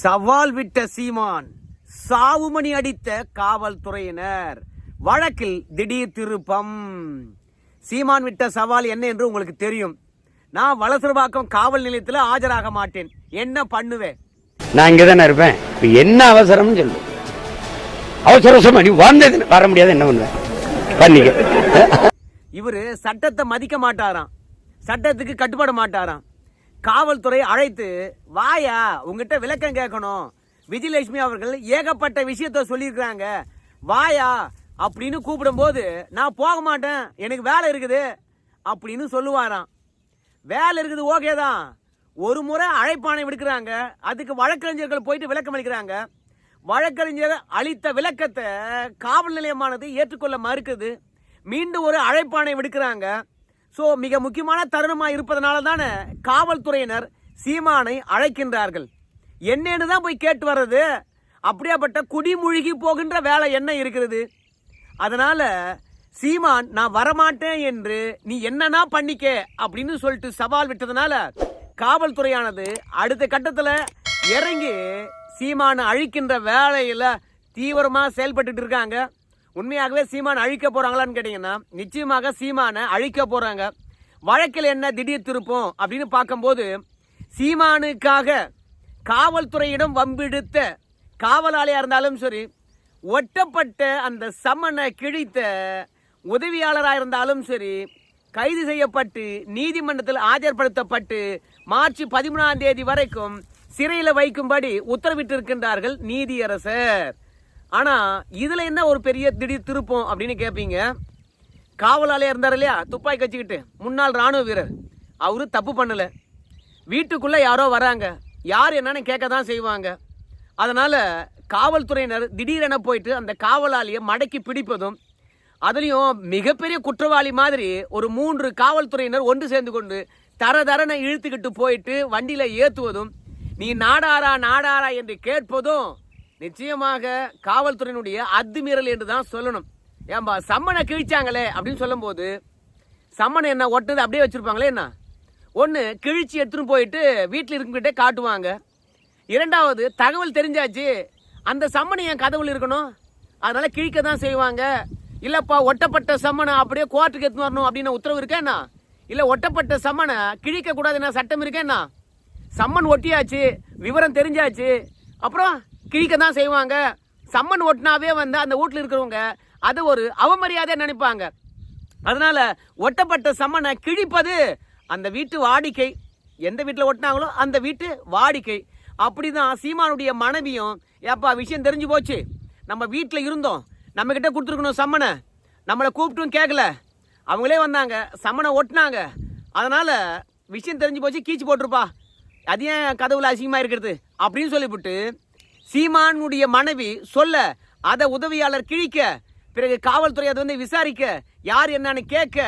சவால் விட்ட சீமான் சாவுமணி அடித்த காவல்துறையினர். வழக்கில் திடீர் திருப்பம். சீமான் விட்ட சவால் என்ன என்று உங்களுக்கு தெரியும். நான் வலசரவாக்கம் காவல் நிலையத்தில் ஆஜராக மாட்டேன். என்ன பண்ணுவேன்? நான் இங்கே தானே இருப்பேன். இப்போ என்ன அவசரம்னு சொல்லு. அவசர அவசரமா நீ வந்தது வர முடியாது என்ன பண்ணுவேன்? பண்ணிக்க. இவரு சட்டத்தை மதிக்க மாட்டாராம். சட்டத்துக்கு கட்டுப்பட மாட்டாராம். காவல்துறை அழைத்து வாயா உங்ககிட்ட விளக்கம் கேட்கணும். விஜயலட்சுமி அவர்கள் ஏகப்பட்ட விஷயத்த சொல்லியிருக்கிறாங்க. வாயா அப்படின்னு கூப்பிடும்போது நான் போக மாட்டேன். எனக்கு வேலை இருக்குது அப்படின்னு சொல்லுவாராம். வேலை இருக்குது ஓகே தான். ஒரு முறை அழைப்பானை விடுக்கிறாங்க. அதுக்கு வழக்கறிஞர்கள் போயிட்டு விளக்கம் அளிக்கிறாங்க வழக்கறிஞர் அளித்த விளக்கத்தை காவல் நிலையமானது ஏற்றுக்கொள்ள மறுக்குது. மீண்டும் ஒரு அழைப்பானை விடுக்கிறாங்க. ஸோ மிக முக்கியமான தருணமாக இருப்பதனால தானே காவல்துறையினர் சீமானை அழைக்கின்றார்கள். என்னன்னு தான் போய் கேட்டு வர்றது. அப்படியாப்பட்ட குடிமூழ்கி போகின்ற வேலை என்ன இருக்கிறது? அதனால் சீமான் நான் வரமாட்டேன் என்று நீ என்னன்னா பண்ணிக்க அப்படின்னு சொல்லிட்டு சவால் விட்டதுனால காவல்துறையானது அடுத்த கட்டத்தில் இறங்கி சீமானை அழிக்கின்ற வேலையில் தீவிரமாக செயல்பட்டுட்டு இருக்காங்க. உண்மையாகவே சீமான் அழிக்க போறாங்களான்னு கேட்டிங்கன்னா நிச்சயமாக சீமானை அழிக்க போறாங்க. வழக்கில் என்ன திடீர் திருப்பம் அப்படின்னு பார்க்கும்போது சீமானுக்காக காவல்துறையிடம் வம்பிடுத்த காவலாளியாக இருந்தாலும் சரி ஒட்டப்பட்ட அந்த சம்மனை கிழித்த உதவியாளராக இருந்தாலும் சரி கைது செய்யப்பட்டு நீதிமன்றத்தில் ஆஜர்படுத்தப்பட்டு மார்ச் பதிமூணாம் தேதி வரைக்கும் சிறையில் வைக்கும்படி உத்தரவிட்டிருக்கின்றார்கள் நீதியரசர். ஆனால் இதில் என்ன ஒரு பெரிய திடீர் திருப்பம் அப்படின்னு கேட்பீங்க காவலாளியாக இருந்தார் இல்லையா? துப்பாக்கி வச்சுக்கிட்டு முன்னாள் ராணுவ வீரர். அவரு தப்பு பண்ணல. வீட்டுக்குள்ளே யாரோ வராங்க. யார் என்னன்னு கேட்க தான் செய்வாங்க. அதனால் காவல்துறையினர் திடீரென போயிட்டு அந்த காவலாளியை மடக்கி பிடிப்பதும் அதுலேயும் மிகப்பெரிய குற்றவாளி மாதிரி ஒரு மூன்று காவல்துறையினர் ஒன்று சேர்ந்து கொண்டு தர தரனை இழுத்துக்கிட்டு போயிட்டு வண்டியில் ஏற்றுவதும் நீ நாடாரா நாடாரா என்று கேட்பதும் நிச்சயமாக காவல்துறையினுடைய அத்துமீறல் என்று தான் சொல்லணும். ஏன்பா சம்மனை கிழிச்சாங்களே அப்படின்னு சொல்லும்போது சம்மனை என்ன ஒட்டுது அப்படியே வச்சுருப்பாங்களே என்ன? ஒன்று கிழிச்சு எடுத்துன்னு போயிட்டு வீட்டில் இருக்கிட்டே காட்டுவாங்க. இரண்டாவது தகவல் தெரிஞ்சாச்சு அந்த சம்மனை என் கதவுல இருக்கணும். அதனால் கிழிக்க தான் செய்வாங்க. இல்லைப்பா ஒட்டப்பட்ட சம்மனை அப்படியே கோர்ட்டுக்கு எடுத்துன்னு வரணும் அப்படின்னு உத்தரவு இருக்கேன்னா இல்லை ஒட்டப்பட்ட சம்மனை கிழிக்க கூடாதுன்னா சட்டம் இருக்கேன்னா சம்மன் ஒட்டியாச்சு விவரம் தெரிஞ்சாச்சு. அப்புறம் கிழிக்க தான் செய்வாங்க. சம்மன் ஒட்டினாவே வந்து அந்த வீட்டில் இருக்கிறவங்க அது ஒரு அவமரியாதையாக நினைப்பாங்க. அதனால ஒட்டப்பட்ட சம்மனை கிழிப்பது அந்த வீட்டு வாடிக்கை. எந்த வீட்டில் ஒட்டினாங்களோ அந்த வீட்டு வாடிக்கை. அப்படி தான் சீமானுடைய மனைவியும் ஏப்பா விஷயம் தெரிஞ்சு போச்சு. நம்ம வீட்டில் இருந்தோம். நம்மக்கிட்ட கொடுத்துருக்கணும் சம்மனை. நம்மளை கூப்பிட்டும் கேட்கல அவங்களே வந்தாங்க. சம்மனை ஒட்டினாங்க. அதனால் விஷயம் தெரிஞ்சு போச்சு கீச்சு போட்டிருப்பா. அது ஏன் கதவுல அசிங்கமாக இருக்கிறது? அப்படின்னு சொல்லிவிட்டு சீமானுடைய மனைவி சொல்ல அதை உதவியாளர் கிழிக்க பிறகு காவல்துறை அதை வந்து விசாரிக்க யார் என்னன்னு கேட்க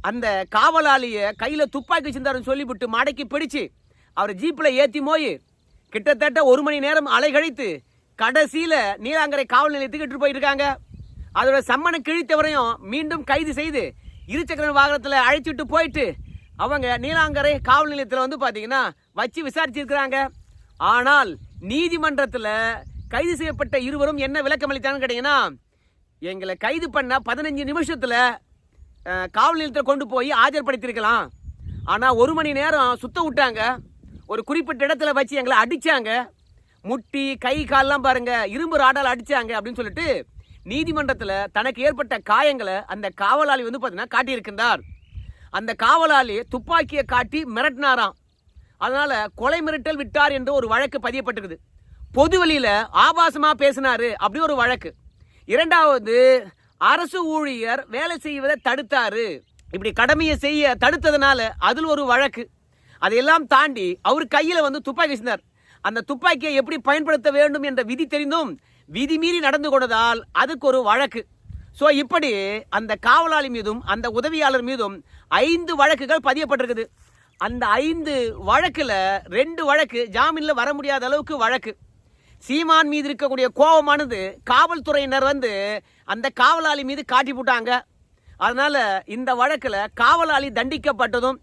அந்த காவலாளிய கையில் துப்பாக்கி வச்சிருந்தாருன்னு சொல்லிவிட்டு மடக்கி பிடிச்சு அவர் ஜீப்பில் ஏற்றி போய் கிட்டத்தட்ட ஒரு மணி நேரம் அலைகழித்து கடைசியில் நீலாங்கரை காவல் நிலையத்துக்கு இட்டு போயிட்டு அதோட சம்மனை கிழித்தவரையும் மீண்டும் கைது செய்து இருசக்கர வாகனத்தில் அழைச்சிட்டு போயிட்டு அவங்க நீலாங்கரை காவல் நிலையத்தில் வந்து பார்த்தீங்கன்னா வச்சு விசாரிச்சிருக்கிறாங்க. ஆனால் நீதிமன்றத்தில் கைது செய்யப்பட்ட இருவரும் என்ன விளக்கம் அளித்தாங்கன்னு கேட்டீங்கன்னா எங்களை கைது பண்ண பதினஞ்சு நிமிஷத்தில் காவல் நிலையத்தில் கொண்டு போய் ஆஜர்படுத்தியிருக்கலாம். ஆனால் ஒரு மணி நேரம் சுத்த விட்டாங்க. ஒரு குறிப்பிட்ட இடத்துல வச்சு எங்களை அடித்தாங்க முட்டி கை கால்லாம் பாருங்கள் இரும்பு ராடால் அடிச்சாங்க அப்படின்னு சொல்லிட்டு நீதிமன்றத்தில் தனக்கு ஏற்பட்ட காயங்களை அந்த காவலாளி வந்து பார்த்தீங்கன்னா காட்டியிருக்கின்றார். அந்த காவலாளி துப்பாக்கியை காட்டி மிரட்டினாராம். அதனால கொலை மிரட்டல் விட்டார் என்று ஒரு வழக்கு பதியப்பட்டிருக்குது. பொது வெளியில ஆபாசமா பேசினாரு அப்படி ஒரு வழக்கு. இரண்டாவது அரசு ஊழியர் வேலை செய்வதை தடுத்தாரு. இப்படி கடமையை செய்ய தடுத்ததுனால அதில் ஒரு வழக்கு. அதையெல்லாம் தாண்டி அவர் கையில் வந்து துப்பாக்கி வீசினார் அந்த துப்பாக்கியை எப்படி பயன்படுத்த வேண்டும் என்ற விதி தெரிந்தும் விதி மீறி நடந்து கொண்டதால் அதுக்கு ஒரு வழக்கு. ஸோ இப்படி அந்த காவலாளி மீதும் அந்த உதவியாளர் மீதும் ஐந்து வழக்குகள் பதியப்பட்டிருக்குது. அந்த ஐந்து வழக்கில் ரெண்டு வழக்கு ஜாமீனில் வர முடியாத அளவுக்கு வழக்கு. சீமான் மீது இருக்கக்கூடிய கோபமானது காவல்துறையினர் வந்து அந்த காவலாளி மீது காட்டி போட்டாங்க. அதனால் இந்த வழக்கில் காவலாளி தண்டிக்கப்பட்டதும்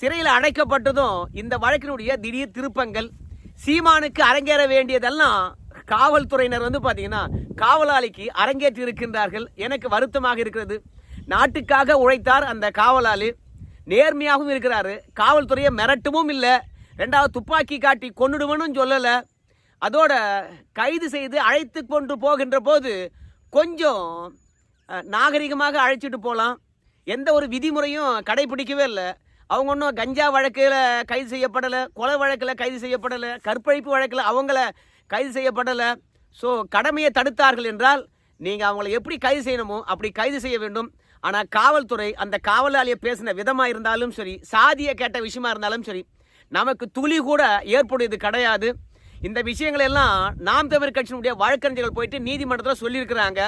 சிறையில் அடைக்கப்பட்டதும் இந்த வழக்கினுடைய திடீர் திருப்பங்கள். சீமானுக்கு அரங்கேற வேண்டியதெல்லாம் காவல்துறையினர் வந்து பார்த்தீங்கன்னா காவலாளிக்கு அரங்கேற்றி இருக்கின்றார்கள் எனக்கு வருத்தமாக இருக்கிறது. நாட்டுக்காக உழைத்தார் அந்த காவலாளி. நேர்மையாகவும் இருக்கிறாரு. காவல்துறையை மிரட்டவும் இல்லை. ரெண்டாவது துப்பாக்கி காட்டி கொன்னுடுவனும் சொல்லலை. அதோட கைது செய்து அழைத்து கொண்டு போகின்ற போது கொஞ்சம் நாகரிகமாக அழைச்சிட்டு போகலாம் எந்த ஒரு விதிமுறையும் கடைபிடிக்கவே இல்லை. அவங்க ஒன்றும் கஞ்சா வழக்கில் கைது செய்யப்படலை கொலை வழக்கில் கைது செய்யப்படலை கற்பழிப்பு வழக்கில் அவங்கள கைது செய்யப்படலை. ஸோ கடமையை தடுத்தார்கள் என்றால் நீங்கள் அவங்கள எப்படி கைது செய்யணுமோ அப்படி கைது செய்ய வேண்டும். ஆனால் காவல்துறை அந்த காவலாளியை பேசின விதமாக இருந்தாலும் சரி சாதியை கேட்ட விஷயமா இருந்தாலும் சரி நமக்கு துளி கூட ஏற்புடையது கிடையாது. இந்த விஷயங்கள் எல்லாம் நாம் தமிழ் கட்சியினுடைய வழக்கறிஞர்கள் போயிட்டு நீதிமன்றத்தில் சொல்லியிருக்கிறாங்க.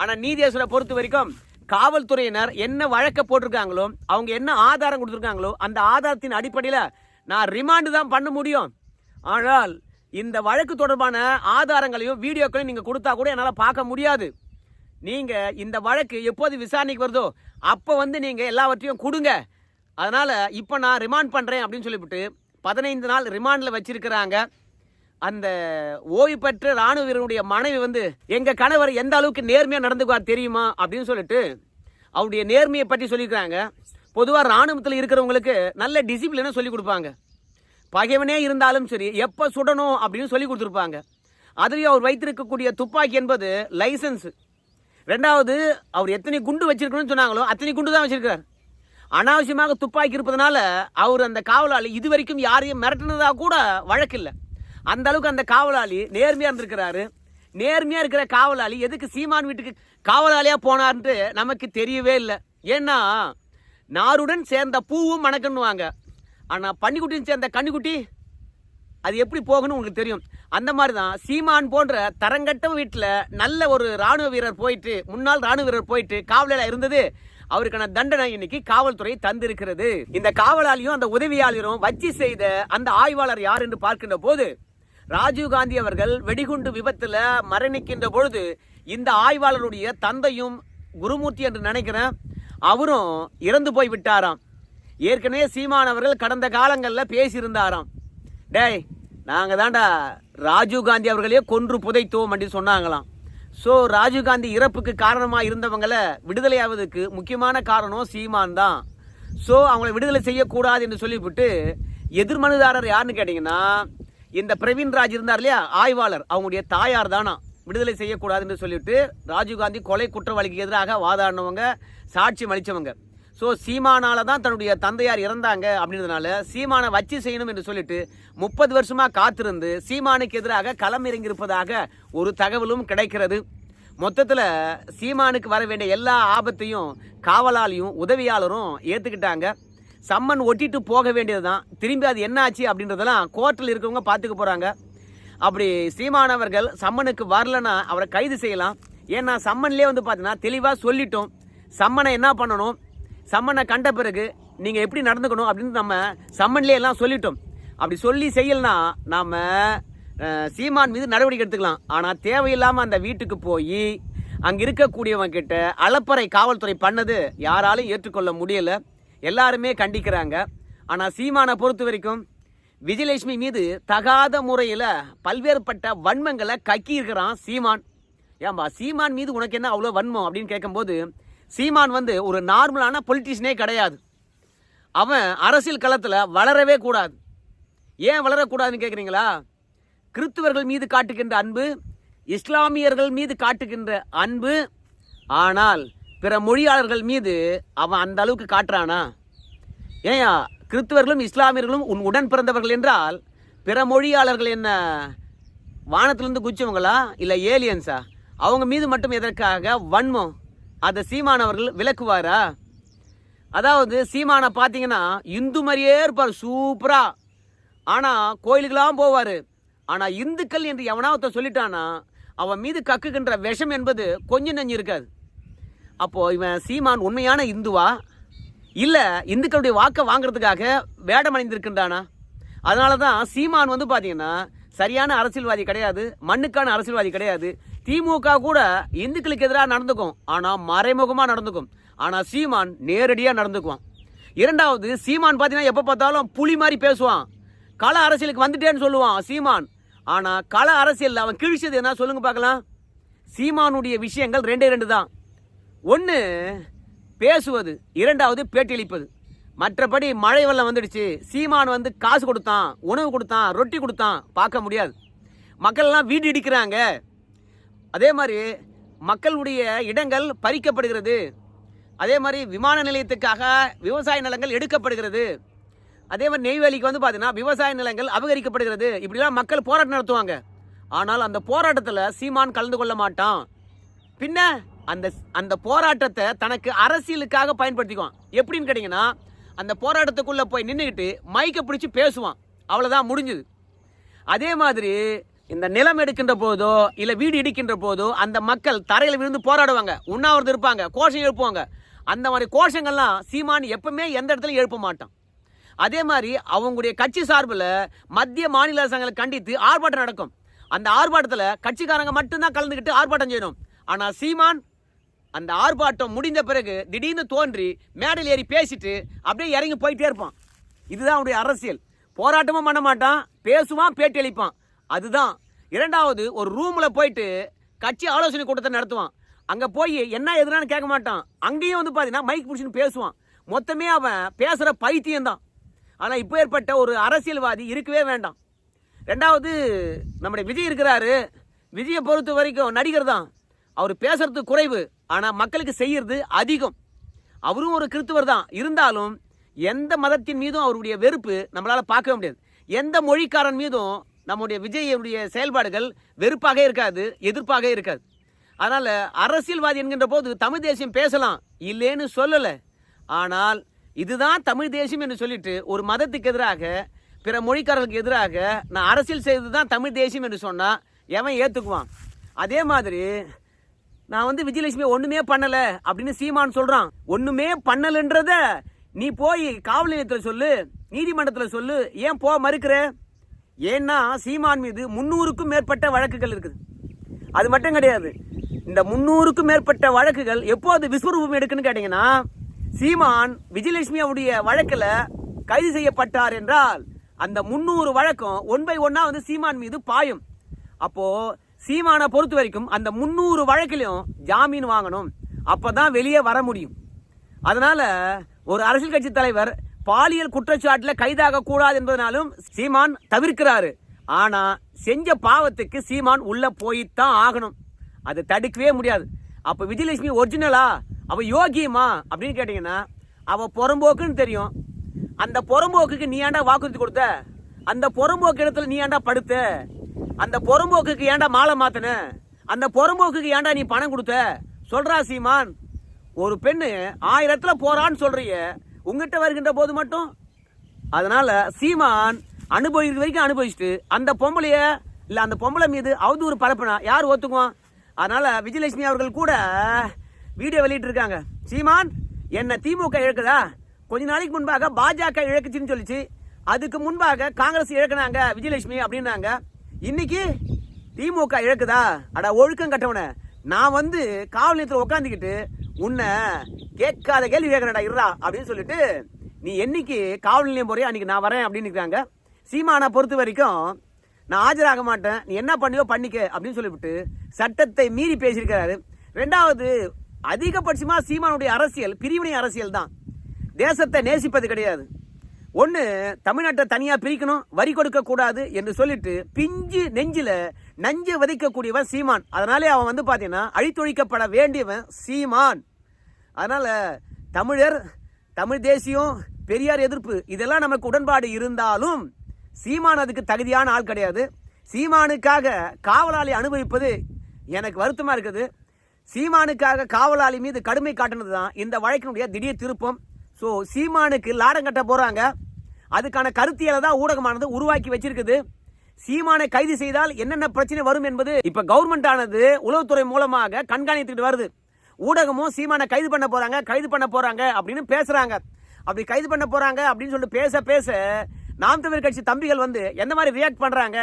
ஆனால் நீதியரசரை பொறுத்த வரைக்கும் காவல்துறையினர் என்ன வழக்க போட்டிருக்காங்களோ அவங்க என்ன ஆதாரம் கொடுத்துருக்காங்களோ அந்த ஆதாரத்தின் அடிப்படையில் நான் ரிமாண்டு தான் பண்ண முடியும். ஆனால் இந்த வழக்கு தொடர்பான ஆதாரங்களையும் வீடியோக்களையும் நீங்கள் கொடுத்தா கூட என்னால் பார்க்க முடியாது. நீங்க இந்த வழக்கு எப்போது விசாரணைக்கு வருதோ அப்போ வந்து நீங்க எல்லாவற்றையும் கொடுங்க. அதனால இப்போ நான் ரிமாண்ட் பண்றேன் அப்படின்னு சொல்லிவிட்டு பதினைந்து நாள் ரிமாண்டில் வச்சிருக்கிறாங்க. அந்த ஓய்வு பெற்ற ராணுவ வீரனுடைய மனைவி வந்து எங்க கணவர் எந்த அளவுக்கு நேர்மையா நடந்துக்குவார் தெரியுமா? அப்படின்னு சொல்லிட்டு அவருடைய நேர்மையை பற்றி சொல்லியிருக்கிறாங்க. பொதுவாக ராணுவத்தில் இருக்கிறவங்களுக்கு நல்ல டிசிப்ளினை சொல்லி கொடுப்பாங்க. பகைவனே இருந்தாலும் சரி எப்போ சுடணும் அப்படின்னு சொல்லி கொடுத்துருப்பாங்க. அதுலேயும் அவர் வைத்திருக்கக்கூடிய துப்பாக்கி என்பது லைசன்ஸ் ரெண்டாவது அவர் எத்தனை குண்டு வச்சிருக்கணும்னு சொன்னாங்களோ அத்தனை குண்டு தான் வச்சிருக்கிறார். அனாவசியமாக துப்பாக்கி இருப்பதனால அவர் அந்த காவலாளி இது வரைக்கும் யாரையும் மிரட்டினதாக கூட வழக்கில்லை. அந்த அளவுக்கு அந்த காவலாளி நேர்மையாக இருந்திருக்கிறாரு. நேர்மையாக இருக்கிற காவலாளி எதுக்கு சீமான் வீட்டுக்கு காவலாளியாக போனார்ன்ட்டு நமக்கு தெரியவே இல்லை. ஏன்னா நாருடன் சேர்ந்த பூவும் மணக்கண்ணுவாங்க ஆனால் பன்னிக்குட்டியும் சேர்ந்த கன்னிக்குட்டி அது எப்படி போகணும் உங்களுக்கு தெரியும். அந்த மாதிரி தான் சீமான் போன்ற தரங்கட்ட வீட்டில் நல்ல ஒரு ராணுவ வீரர் போயிட்டு முன்னாள் ராணுவ வீரர் போயிட்டு காவலில் இருந்தது அவருக்கான தண்டனை இன்னைக்கு காவல்துறை தந்திருக்கிறது. இந்த காவலாளியும் அந்த உதவியாளரும் வச்சு செய்த அந்த ஆய்வாளர் யார் என்று பார்க்கின்ற போது ராஜீவ் காந்தி அவர்கள் வெடிகுண்டு விபத்தில் மரணிக்கின்ற பொழுது இந்த ஆய்வாளருடைய தந்தையும் குருமூர்த்தி என்று நினைக்கிறேன் அவரும் இறந்து போய் விட்டாராம். ஏற்கனவே சீமான் அவர்கள் கடந்த காலங்களில் பேசியிருந்தாராம். டேய் நாங்கள் தான்டா ராஜீவ் காந்தி கொன்று புதைத்தோம் அப்படின்னு சொன்னாங்களாம். ஸோ ராஜீவ் காந்தி இறப்புக்கு காரணமாக இருந்தவங்களை விடுதலை ஆவதற்கு முக்கியமான காரணம் சீமான் தான். ஸோ அவங்களை விடுதலை செய்யக்கூடாது என்று சொல்லிவிட்டு எதிர்மனுதாரர் யாருன்னு கேட்டிங்கன்னா இந்த பிரவீன் ராஜ் இருந்தார் இல்லையா? ஆய்வாளர். அவங்களுடைய தாயார் தானா? விடுதலை செய்யக்கூடாது என்று சொல்லிட்டு ராஜீவ்காந்தி கொலை குற்றவாளிக்கு எதிராக வாதாடினவங்க சாட்சியம் அளித்தவங்க ஸோ சீமானால தான் தன்னுடைய தந்தையார் இறந்தாங்க அப்படின்றதுனால சீமானை வச்சு செய்யணும் என்று சொல்லிட்டு முப்பது வருஷமாக காத்திருந்து சீமானுக்கு எதிராக களம் இறங்கியிருப்பதாக ஒரு தகவலும் கிடைக்கிறது. மொத்தத்தில் சீமானுக்கு வர வேண்டிய எல்லா ஆபத்தையும் காவலாளியும் உதவியாளரும் ஏற்றுக்கிட்டாங்க சம்மன் ஒட்டிட்டு போக வேண்டியதுதான். திரும்பி அது என்ன ஆச்சு அப்படின்றதெல்லாம் கோர்ட்டில் இருக்கவங்க பார்த்துக்க போகிறாங்க அப்படி சீமானவர்கள் சம்மனுக்கு வரலன்னா அவரை கைது செய்யலாம். ஏன்னா சம்மன்லேயே வந்து பார்த்தீங்கன்னா தெளிவாக சொல்லிட்டோம். சம்மனை என்ன பண்ணணும்? சம்மனை கண்ட பிறகு நீங்கள் எப்படி நடந்துக்கணும் அப்படின்னு நம்ம சம்மன்லேயே எல்லாம் சொல்லிட்டோம். அப்படி சொல்லி செய்யலனா நாம் சீமான் மீது நடவடிக்கை எடுத்துக்கலாம். ஆனால் தேவையில்லாமல் அந்த வீட்டுக்கு போய் அங்கே இருக்கக்கூடியவங்க கிட்ட அளப்பறை காவல்துறை பண்ணது யாராலும் ஏற்றுக்கொள்ள முடியலை. எல்லாருமே கண்டிக்கிறாங்க. ஆனால் சீமானை பொறுத்த வரைக்கும் விஜயலட்சுமி மீது தகாத முறையில் பல்வேறுபட்ட வன்மங்களை கக்கி இருக்கிறான் சீமான். ஏன்பா சீமான் மீது உனக்கு என்ன அவ்வளோ வன்மம் அப்படின்னு கேட்கும்போது சீமான் வந்து ஒரு நார்மலான பொலிட்டிஷியனே கிடையாது. அவன் அரசியல் களத்தில் வளரவே கூடாது. ஏன் வளரக்கூடாதுன்னு கேட்குறீங்களா கிறிஸ்துவர்கள் மீது காட்டுகின்ற அன்பு இஸ்லாமியர்கள் மீது காட்டுகின்ற அன்பு ஆனால் பிற மொழியாளர்கள் மீது அவன் அந்த அளவுக்கு காட்டுறானா? ஏயா கிறிஸ்துவர்களும் இஸ்லாமியர்களும் உன் உடன் பிறந்தவர்கள் என்றால் பிற மொழியாளர்கள் என்ன வானத்திலிருந்து குச்சவங்களா இல்லை ஏலியன்ஸா அவங்க மீது மட்டும் எதற்காக வன்மம் அதை சீமானவர்கள் விளக்குவாரா? அதாவது சீமானை பார்த்தீங்கன்னா இந்து மாதிரியே இருப்பார் சூப்பரா. ஆனால் கோயிலுக்கெல்லாம் போவார். ஆனால் இந்துக்கள் என்று எவனாவத்த சொல்லிட்டானா அவன் மீது கக்குகின்ற விஷம் என்பது கொஞ்சம் நெஞ்சு இருக்காது. அப்போது இவன் சீமான் உண்மையான இந்துவா? இல்லை இந்துக்களுடைய வாக்கை வாங்குறதுக்காக வேடம் அணிந்திருக்கின்றானா? அதனால தான் சீமான் வந்து பார்த்தீங்கன்னா சரியான அரசியல்வாதி கிடையாது மண்ணுக்கான அரசியல்வாதி கிடையாது திமுக கூட இந்துக்களுக்கு எதிராக நடந்துக்கும். ஆனால் மறைமுகமாக நடந்துக்கும். ஆனால் சீமான் நேரடியாக நடந்துக்குவான். இரண்டாவது சீமான் பார்த்தீங்கன்னா எப்போ பார்த்தாலும் புலி மாதிரி பேசுவான். கள அரசியலுக்கு வந்துட்டேன்னு சொல்லுவான் சீமான். ஆனால் கள அரசியலில் அவன் கிழிச்சது என்ன? சொல்லுங்க பார்க்கலாம். சீமானுடைய விஷயங்கள் ரெண்டே ரெண்டு தான். ஒன்று பேசுவது. இரண்டாவது பேட்டியளிப்பது. மற்றபடி மழை வெள்ளம் வந்துடுச்சு. சீமான் வந்து காசு கொடுத்தான் உணவு கொடுத்தான் ரொட்டி கொடுத்தான் பார்க்க முடியாது. மக்கள் எல்லாம் வீடு இடிக்கிறாங்க. அதே மாதிரி மக்களுடைய இடங்கள் பறிக்கப்படுகிறது. அதே மாதிரி விமான நிலையத்துக்காக விவசாய நிலங்கள் எடுக்கப்படுகிறது. அதே மாதிரி நெய்வேலிக்கு வந்து பார்த்தீங்கன்னா விவசாய நிலங்கள் அபகரிக்கப்படுகிறது. இப்படிலாம் மக்கள் போராட்டம் நடத்துவாங்க. ஆனால் அந்த போராட்டத்தில் சீமான் கலந்து கொள்ள மாட்டான். பின்ன அந்த அந்த போராட்டத்தை தனக்கு அரசியலுக்காக பயன்படுத்திக்குவான். எப்படின்னு கேட்டிங்கன்னா அந்த போராட்டத்துக்குள்ளே போய் நின்றுக்கிட்டு மைக்கை பிடிச்சி பேசுவான். அவ்வளோதான் முடிஞ்சுது. அதே மாதிரி இந்த நிலம் எடுக்கின்ற போதோ இல்லை வீடு இடிக்கின்ற போதோ அந்த மக்கள் தரையில் விழுந்து போராடுவாங்க. உண்ணாவிரதம் இருப்பாங்க கோஷம் எழுப்புவாங்க. அந்த மாதிரி கோஷங்கள்லாம் சீமான் எப்பவுமே எந்த இடத்துலையும் எழுப்ப மாட்டான். அதே மாதிரி அவங்களுடைய கட்சி சார்பில் மத்திய மாநில அரசாங்கங்களை கண்டித்து ஆர்ப்பாட்டம் நடக்கும். அந்த ஆர்ப்பாட்டத்தில் கட்சிக்காரங்க மட்டும்தான் கலந்துக்கிட்டு ஆர்ப்பாட்டம் செய்யணும். ஆனால் சீமான் அந்த ஆர்ப்பாட்டம் முடிந்த பிறகு திடீர்னு தோன்றி மேடையில் ஏறி பேசிட்டு அப்படியே இறங்கி போயிட்டே இருப்பான். இதுதான் அவனுடைய அரசியல். போராட்டமும் பண்ண மாட்டான் பேசுவான் பேட்டி அளிப்பான். அதுதான். இரண்டாவது ஒரு ரூமில் போயிட்டு கட்சி ஆலோசனை கூட்டத்தை நடத்துவான். அங்கே போய் என்ன எதுனான்னு கேட்க மாட்டான். அங்கேயும் வந்து பார்த்தீங்கன்னா மைக் பிடிச்சின்னு பேசுவான். மொத்தமே அவன் பேசுகிற பைத்தியம் தான் ஆனால் இப்போ ஏற்பட்ட ஒரு அரசியல்வாதி இருக்கவே வேண்டாம். ரெண்டாவது நம்முடைய விஜய் இருக்கிறாரு. விஜயை பொறுத்த வரைக்கும் நடிகர் தான் அவர் பேசுறது குறைவு. ஆனால் மக்களுக்கு செய்கிறது அதிகம். அவரும் ஒரு கிறிஸ்துவர் தான் இருந்தாலும் எந்த மதத்தின் மீதும் அவருடைய வெறுப்பு நம்மளால் பார்க்கவே முடியாது. எந்த மொழிக்காரன் மீதும் நம்முடைய விஜய்யுடைய செயல்பாடுகள் வெறுப்பாக இருக்காது எதிர்ப்பாக இருக்காது. அதனால் அரசியல்வாதி என்கின்ற போது தமிழ் தேசியம் பேசலாம் இல்லைன்னு சொல்லலை. ஆனால் இதுதான் தமிழ் தேசியம் என்று சொல்லிட்டு ஒரு மதத்துக்கு எதிராக பிற மொழிக்காரர்களுக்கு எதிராக நான் அரசியல் செய்தது தான் தமிழ் தேசியம் என்று சொன்னால் எவன் ஏற்றுக்குவான் அதே மாதிரி நான் வந்து விஜயலட்சுமி ஒன்றுமே பண்ணலை அப்படின்னு சீமான் சொல்கிறான் ஒன்றுமே பண்ணலைன்றத நீ போய் காவல் நிலையத்தில் சொல்லு நீதிமன்றத்தில் சொல்லு ஏன் போக மறுக்கிற? ஏன்னா சீமான் மீது முன்னூறுக்கும் மேற்பட்ட வழக்குகள் இருக்குது. அது மட்டும் கிடையாது. இந்த முன்னூறுக்கும் மேற்பட்ட வழக்குகள் எப்போது விஸ்வரூபம் எடுக்குன்னு கேட்டீங்கன்னா சீமான் விஜயலட்சுமி அவருடைய வழக்கில் கைது செய்யப்பட்டார் என்றால் அந்த முன்னூறு வழக்கம் ஒன் பை ஒன்னா வந்து சீமான் மீது பாயும். அப்போ சீமானை பொறுத்த வரைக்கும் அந்த முன்னூறு வழக்கிலையும் ஜாமீன் வாங்கணும். அப்போ தான் வெளியே வர முடியும். அதனால ஒரு அரசியல் கட்சி தலைவர் பாலியல் குற்றச்சாட்டில் கைதாக கூடாது என்பதனாலும் சீமான் தவிர்க்கிறாரு. ஆனா செஞ்ச பாவத்துக்கு சீமான் உள்ள போய்தான் ஆகணும். அது தடுக்கவே முடியாது. அப்ப விஜயலட்சுமி ஒரிஜினலா அவ யோகியமா? அப்படின்னு கேட்டீங்கன்னா அவ புறம்போக்குன்னு தெரியும். அந்த புறம்போக்குக்கு நீ ஏன்டா வாக்குறுதி கொடுத்த? அந்த புறம்போக்கு இடத்துல நீ ஏன்டா படுத்த? அந்த புறம்போக்குக்கு ஏன்டா மாலை மாத்தின? அந்த புறம்போக்குக்கு ஏன்டா நீ பணம் கொடுத்த? சொல்றா சீமான். ஒரு பெண்ணு ஆயிரத்துல போறான்னு சொல்றீங்க உங்ககிட்ட வருகின்ற போது மட்டும். அதனால சீமான் அனுபவிக்கிற வரைக்கும் அனுபவிச்சுட்டு அந்த பொம்பளைய இல்லை அந்த பொம்பளை மீது அவதூறு பரப்புனா யார் ஒத்துக்குவோம் அதனால விஜயலட்சுமி அவர்கள் கூட வீடியோ வெளியிட்டிருக்காங்க. சீமான் என்ன திமுக இழக்குதா? கொஞ்ச நாளைக்கு முன்பாக பாஜக இழக்குச்சின்னு சொல்லிச்சு. அதுக்கு முன்பாக காங்கிரஸ் இழக்குனாங்க விஜயலட்சுமி அப்படின்னாங்க. இன்னைக்கு திமுக இழக்குதா? அட ஒழுக்கம் கட்டவன. நான் வந்து காவல் நிலையத்தில் உட்காந்துக்கிட்டு உன்னை கேட்காத கேள்வி கேட்கறடா இருடா அப்படின்னு சொல்லிட்டு நீ என்னைக்கு காவல் நிலையம் போறியோ அன்னைக்கு நான் வரேன் அப்படின்னு இருக்காங்க சீமானை பொறுத்த வரைக்கும் நான் ஆஜராக மாட்டேன். நீ என்ன பண்ணியோ பண்ணிக்க அப்படின்னு சொல்லிவிட்டு சட்டத்தை மீறி பேசியிருக்கிறாரு. ரெண்டாவது அதிகபட்சமாக சீமானுடைய அரசியல் பிரிவினை அரசியல் தான். தேசத்தை நேசிப்பது கிடையாது. ஒன்று தமிழ்நாட்டை தனியாக பிரிக்கணும் வரி கொடுக்கக்கூடாது என்று சொல்லிட்டு பிஞ்சு நெஞ்சில் நஞ்சு விதைக்கக்கூடியவன் சீமான். அதனாலே அவன் வந்து பார்த்தீங்கன்னா அழித்தொழிக்கப்பட வேண்டியவன் சீமான். அதனால் தமிழர் தமிழ் தேசியம் பெரியார் எதிர்ப்பு இதெல்லாம் நமக்கு உடன்பாடு இருந்தாலும் சீமான் அதுக்கு தகுதியான ஆள் கிடையாது. சீமானுக்காக காவலாளி அனுபவிப்பது எனக்கு வருத்தமாக இருக்குது. சீமானுக்காக காவலாளி மீது கடுமை காட்டுனது தான் இந்த வழக்கினுடைய திடீர் திருப்பம். ஸோ சீமானுக்கு லாடம் கட்ட போகிறாங்க அதுக்கான கருத்தியலை தான் ஊடகமானது உருவாக்கி வச்சிருக்குது. சீமானை கைது செய்தால் என்னென்ன பிரச்சனை வரும் என்பது இப்ப கவர்மெண்ட் ஆனது உளவுத்துறை மூலமாக கண்காணித்துக்கிட்டு வருது. ஊடகமும் சீமானை கைது பண்ண போறாங்க கைது பண்ண போறாங்க அப்படின்னு பேசுறாங்க. அப்படி கைது பண்ண போறாங்க அப்படின்னு சொல்லிட்டு பேச பேச நாம் தமிழ் கட்சி தம்பிகள் வந்து எந்த மாதிரி ரியாக்ட் பண்றாங்க?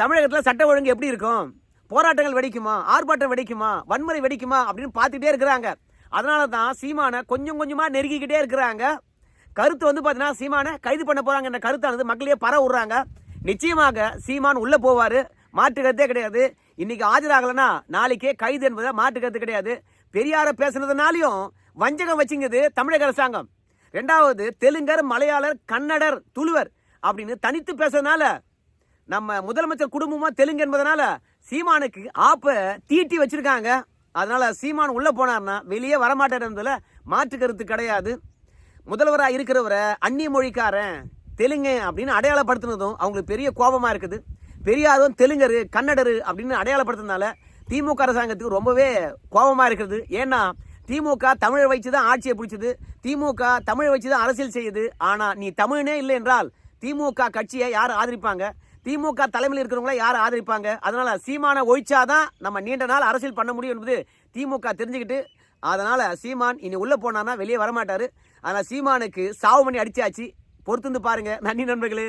தமிழகத்தில் சட்ட ஒழுங்கு எப்படி இருக்கும்? போராட்டங்கள் வெடிக்குமா? ஆர்ப்பாட்டம் வெடிக்குமா? வன்முறை வெடிக்குமா? அப்படின்னு பார்த்துட்டே இருக்கிறாங்க. அதனால தான் சீமானை கொஞ்சம் கொஞ்சமாக நெருங்கிக்கிட்டே இருக்கிறாங்க. கருத்து வந்து பார்த்தீங்கன்னா சீமானை கைது பண்ண போகிறாங்க என்ற கருத்தானது மக்களையே பர விடுறாங்க. நிச்சயமாக சீமான் உள்ளே போவார். மாற்று கிடையாது. இன்னைக்கு ஆஜராகலைன்னா நாளைக்கே கைது என்பதை மாற்று கருத்து கிடையாது. பெரியார பேசுனதுனாலையும் வஞ்சகம் வச்சுங்குது தமிழக அரசாங்கம். ரெண்டாவது தெலுங்கர் மலையாளர் கன்னடர் துளுவர் அப்படின்னு தனித்து பேசுறதுனால நம்ம முதலமைச்சர் குடும்பமாக தெலுங்கு என்பதனால சீமானுக்கு ஆப்பை தீட்டி வச்சிருக்காங்க. அதனால சீமான் உள்ளே போனார்னா வெளியே வரமாட்டார் என்பதில் மாற்று கருத்து கிடையாது. முதல்வராக இருக்கிறவரை அந்நிய மொழிக்காரன் தெலுங்கு அப்படின்னு அடையாளப்படுத்தினதும் அவங்களுக்கு பெரிய கோபமாக இருக்குது. பெரியாரும் தெலுங்கரு கன்னடர் அப்படின்னு அடையாளப்படுத்தினால திமுக அரசாங்கத்துக்கு ரொம்பவே கோபமாக இருக்கிறது ஏன்னா திமுக தமிழை வச்சு தான் ஆட்சியை பிடிச்சது. திமுக தமிழை வச்சு தான் அரசியல் செய்யுது. ஆனால் நீ தமிழனே இல்லை என்றால் திமுக கட்சியை யார் ஆதரிப்பாங்க? திமுக தலைமையில் இருக்கிறவங்கள யார் ஆதரிப்பாங்க? அதனால் சீமானை ஒழிச்சாதான் நம்ம நீண்ட நாள் அரசியல் பண்ண முடியும் என்பது திமுக தெரிஞ்சுக்கிட்டு அதனால் சீமான் இனி உள்ளே போனான்னா வெளியே வரமாட்டார். அதனால் சீமானுக்கு சாவு பண்ணி அடிச்சாச்சு. பொறுத்து வந்து பாருங்க. நன்றி நண்பர்களே.